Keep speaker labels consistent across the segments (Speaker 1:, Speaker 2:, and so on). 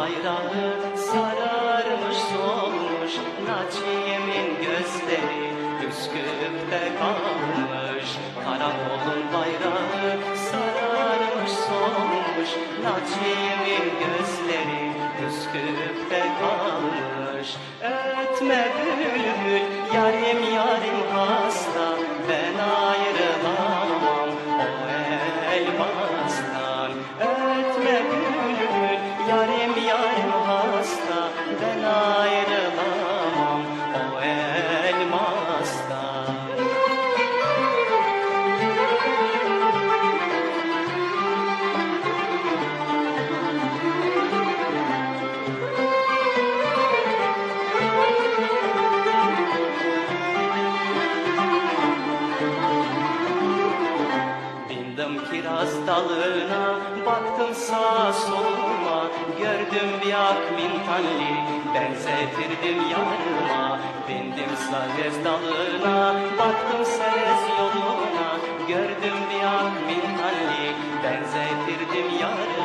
Speaker 1: Bayrağını sararmış solmuş Naciye'min gözleri Üsküp de kalmış. Karakolun bayrağı sararmış solmuş Naciye'min gözleri Üsküp de kalmış. Ötme bülbül yarim yarim hasta Ben ayrılamam o elmastan. Ötme bülbül yarim Bindim kiraz dalına, baktım sağa soluma. Gördüm bir ak mintalli, benzetirdim yarıma Bindim sarez dalına, baktım serez yoluna. Gördüm bir ak mintalli, benzetirdim yarıma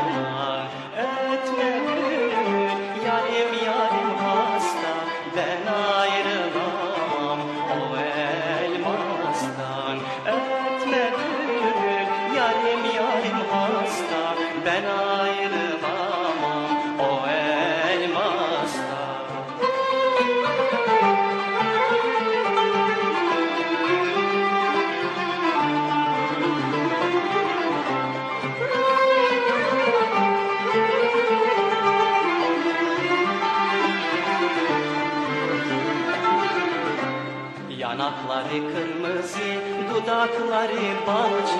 Speaker 1: Ben ayrılamam o elmastan Yanakları kırmızı, dudakları bal gibi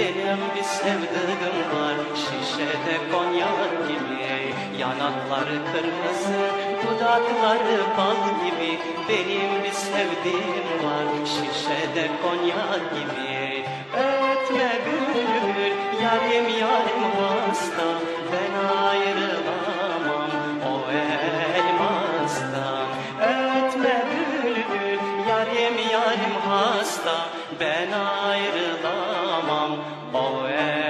Speaker 1: Benim bir sevdiğim var, şişede konyak gibi. Yanakları kırmızı, dudakları bal gibi. Benim bir sevdiğim var, şişede konyak gibi. Ötme bülbül, yarim hasta ben ayrılamam o ev.